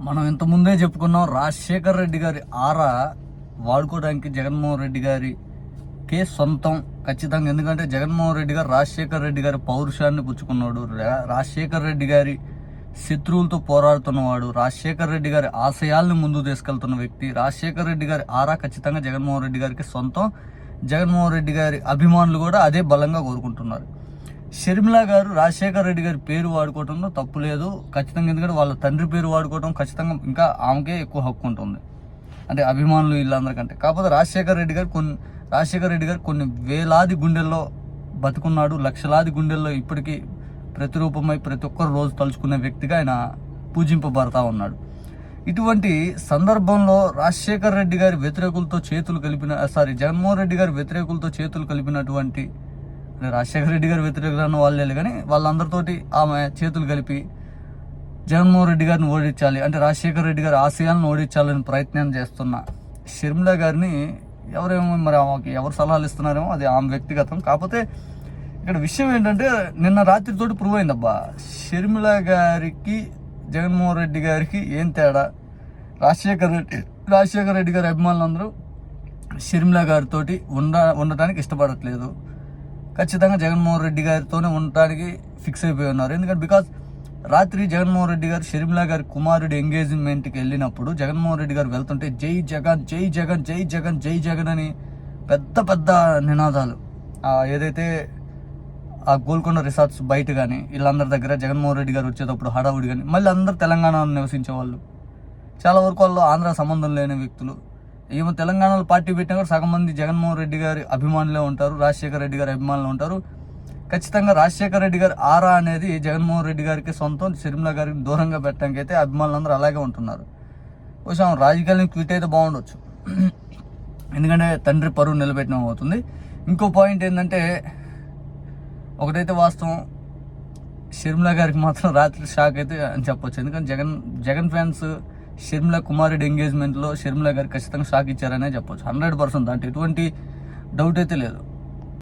మనం ఇంత ముందే చెప్పుకున్నాం రాజశేఖర్ రెడ్డి గారి ఆరా వాడుకోవడానికి జగన్మోహన్ రెడ్డి గారి కే సొంతం ఖచ్చితంగా. ఎందుకంటే జగన్మోహన్ రెడ్డి గారు రాజశేఖర్ రెడ్డి గారి పౌరుషాన్ని పుచ్చుకున్నాడు. రా- రాజశేఖర్ రెడ్డి గారి శత్రువులతో పోరాడుతున్నవాడు రాజశేఖర్ రెడ్డి గారి ఆశయాల్ని ముందు తీసుకెళ్తున్న వ్యక్తి రాజశేఖర్ రెడ్డి గారి ఆరా ఖచ్చితంగా జగన్మోహన్ రెడ్డి గారికి సొంతం. జగన్మోహన్ రెడ్డి గారి అభిమానులు కూడా అదే బలంగా కోరుకుంటున్నారు. షర్మిలా గారు రాజశేఖర్ రెడ్డి గారి పేరు వాడుకోవడంలో తప్పు లేదు. ఖచ్చితంగా ఎందుకంటే వాళ్ళ తండ్రి పేరు వాడుకోవడం ఖచ్చితంగా ఇంకా ఆమెకే ఎక్కువ హక్కు ఉంటుంది. అంటే అభిమానులు వీళ్ళందరికంటే. కాకపోతే రాజశేఖర్ రెడ్డి గారు కొన్ని రాజశేఖర్ రెడ్డి గారు కొన్ని వేలాది గుండెల్లో బతుకున్నాడు. లక్షలాది గుండెల్లో ఇప్పటికీ ప్రతిరూపమై ప్రతి ఒక్కరు రోజు తలుచుకునే వ్యక్తిగా ఆయన పూజింపబడతా ఉన్నాడు. ఇటువంటి సందర్భంలో రాజశేఖర్ రెడ్డి గారి వ్యతిరేకులతో చేతులు కలిపిన సారీ జగన్మోహన్ రెడ్డి గారి వ్యతిరేకులతో చేతులు కలిపినటువంటి రాజశేఖర రెడ్డి గారి వ్యతిరేకులు అన్న వాళ్ళే కానీ వాళ్ళందరితోటి ఆమె చేతులు కలిపి జగన్మోహన్ రెడ్డి గారిని ఓడించాలి అంటే రాజశేఖర రెడ్డి గారి ఆశయాలను ఓడించాలని ప్రయత్నం చేస్తున్న షర్మిల గారిని ఎవరేమో మరి ఆమెకి ఎవరు సలహాలు ఇస్తున్నారేమో అది ఆమె వ్యక్తిగతం. కాకపోతే ఇక్కడ విషయం ఏంటంటే నిన్న రాత్రితోటి ప్రూవ్ అయిందబ్బా. షర్మిల గారికి జగన్మోహన్ రెడ్డి గారికి ఏం తేడా? రాజశేఖర రెడ్డి రాజశేఖర రెడ్డి గారి అభిమానులందరూ షర్మిల గారితో ఉండ ఉండటానికి ఇష్టపడట్లేదు. ఖచ్చితంగా జగన్మోహన్ రెడ్డి గారితోనే ఉండటానికి ఫిక్స్ అయిపోయి ఉన్నారు. ఎందుకంటే బికాజ్ రాత్రి జగన్మోహన్ రెడ్డి గారు షర్మిలా గారి కుమారుడి ఎంగేజ్మెంట్కి వెళ్ళినప్పుడు జగన్మోహన్ రెడ్డి గారు వెళ్తుంటే జై జగన్ జై జగన్ జై జగన్ జై జగన్ అని పెద్ద పెద్ద నినాదాలు. ఏదైతే ఆ గోల్కొండ రిసార్ట్స్ బయట కానీ వీళ్ళందరి దగ్గర జగన్మోహన్ రెడ్డి గారు వచ్చేటప్పుడు హడావుడి కానీ మళ్ళీ అందరూ తెలంగాణలో నివసించే వాళ్ళు చాలా వరకు వాళ్ళు ఆంధ్ర సంబంధం లేని వ్యక్తులు. ఈమె తెలంగాణలో పార్టీ పెట్టినా కూడా సగం మంది జగన్మోహన్ రెడ్డి గారి అభిమానులే ఉంటారు రాజశేఖర రెడ్డి గారి అభిమానులు ఉంటారు. ఖచ్చితంగా రాజశేఖర రెడ్డి గారి ఆరా అనేది జగన్మోహన్ రెడ్డి గారికి సొంతం షర్మిల గారికి దూరంగా పెట్టడానికి అయితే అభిమానులందరూ అలాగే ఉంటున్నారు. బహుశా ఆమె క్విట్ అయితే బాగుండొచ్చు. ఎందుకంటే తండ్రి పరువు నిలబెట్టడం అవుతుంది. ఇంకో పాయింట్ ఏంటంటే ఒకటైతే వాస్తవం షర్మిల గారికి మాత్రం రాత్రి షాక్ అయితే అని చెప్పొచ్చు. ఎందుకంటే జగన్ జగన్ ఫ్యాన్స్ షర్మిల కుమారుడి ఎంగేజ్మెంట్లో షర్మిల గారు ఖచ్చితంగా షాక్ ఇచ్చారనే చెప్పొచ్చు. హండ్రెడ్ పర్సెంట్ దాంట్లో ఎటువంటి డౌట్ అయితే లేదు.